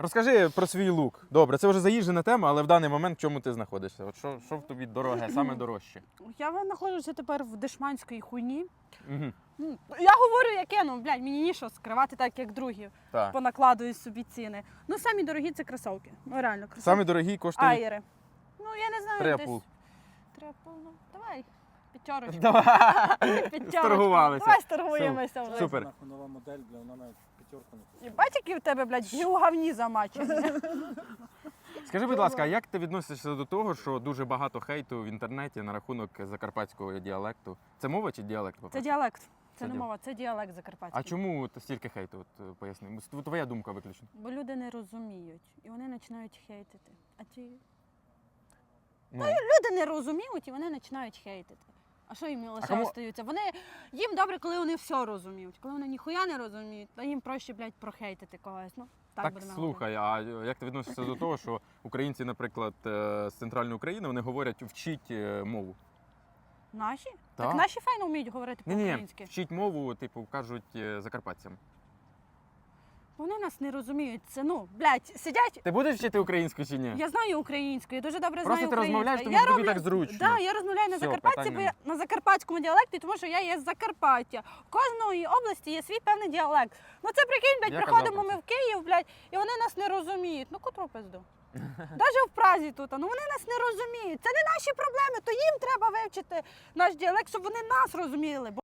Розкажи про свій лук. Добре, це вже заїжджена тема, але в даний момент в чому ти знаходишся? От що, що в тобі дороге, саме дорожче? Я знаходжуся тепер в дешманській хуйні. Угу. Ну, Я говорю, яке, ну, блядь, мені нічого скривати так, як другі. Так. Понакладую собі ціни. Ну, самі дорогі це кросовки. Ну, реально, кросовки. Самі дорогі коштують Айри. Ну, я не знаю, Трепл. десь... Трепл, ну, давай. П'ятерочку. П'ятерочку. Сторгувалися. Давай сторгуємося вже. Супер. Нахуй нова модель, бля, вона навіть п'ятерку не коштує. Бать, які в тебе, блядь, в говні замачені. Скажи, будь ласка, а як ти відносишся до того, що дуже багато хейту в інтернеті на рахунок закарпатського діалекту? Це мова чи діалект? Це по-перше? діалект. Це Це не діалект. мова, це діалект закарпатський. А чому от стільки хейту? От, е, поясни. М, Твоя думка виключно. Бо люди не розуміють. І вони починають хейтити. А ті Ну, люди не розуміють і вони починають хейтити. А що їм лише кому- остаються? Вони їм добре, коли вони все розуміють. Коли вони ніхуя не розуміють, то їм проще, блядь, прохейтити когось. Ну, так, так, будемо слухай, а як ти відносишся до того, що українці, наприклад, е, з центральної України вони говорять вчіть е, мову? Наші? Так. Так наші файно вміють говорити Ні, ні, по-українськи. вчіть мову, типу, кажуть е, закарпатцям. Вони нас не розуміють. Це ну, блядь, сидять. Ти будеш вчити українську чи ні? Я знаю українську, я дуже добре Просто знаю ти розмовляєш, тому я що тобі так зручно. Да, я розмовляю на Всьо, Закарпатті, бо я на закарпатському діалекті, тому що я є з Закарпаття. У кожної області є свій певний діалект. Ну це прикинь, блядь, Я приходимо про ми в Київ, блядь, і вони нас не розуміють. Ну котру пизду. Навіть в Празі тут, ну вони нас не розуміють. Це не наші проблеми, то їм треба вивчити наш діалект, щоб вони нас розуміли. Бо